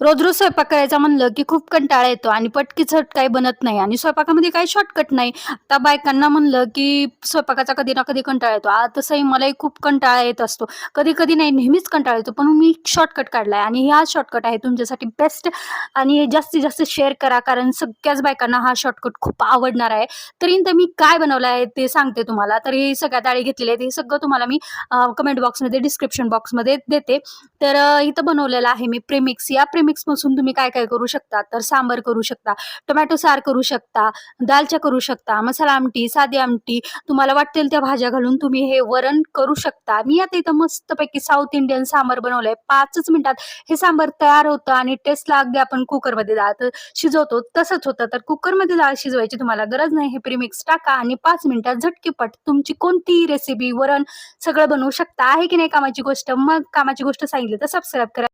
रोज रोज स्वयंपाक करायचा म्हणलं की खूप कंटाळा येतो आणि पटकी झट काही बनत नाही आणि स्वयंपाकामध्ये काही शॉर्टकट नाही. आता बायकांना म्हणलं की स्वयंपाकाचा कधी ना कधी कंटाळा येतो. तसंही मलाही खूप कंटाळा येत असतो. कधी कधी नाही नेहमीच कंटाळा येतो. पण मी शॉर्टकट काढलाय आणि हा शॉर्टकट आहे तुमच्यासाठी बेस्ट आणि जास्तीत जास्त शेअर करा कारण सगळ्याच बायकांना हा शॉर्टकट खूप आवडणार आहे. तरी तर मी काय बनवलं आहे ते सांगते तुम्हाला. तर हे सगळ्या डाळी घेतलेले आहेत. हे सगळं तुम्हाला मी कमेंट बॉक्समध्ये डिस्क्रिप्शन बॉक्समध्ये देते. तर इथं बनवलेलं आहे मी प्रेमिक्स या प्रेमिक्सपासून तुम्ही काय काय करू शकता? तर सांबर करू शकता टोमॅटो सार करू शकता दालच्या करू शकता मसाला आमटी साधी आमटी तुम्हाला वाटेल त्या भाज्या घालून तुम्ही हे वरण करू शकता. मी आता इथं मस्तपैकी साऊथ इंडियन सांबर बनवलंय. पाचच मिनिटात हे सांबर तयार होतं आणि टेस्टला अगदी आपण कुकरमध्ये डाळ तर शिजवतो. तसंच होतं. तर कुकरमध्ये डाळ शिजवायची तुम्हाला गरज नाही. हे प्रीमिक्स टाका आणि पाच मिनिटात झटकीपट तुमची कोणतीही रेसिपी वरण सगळं बनवू शकता. आहे की नाही कामाची गोष्ट? मग कामाची गोष्ट सांगितली तर सबस्क्राईब करा.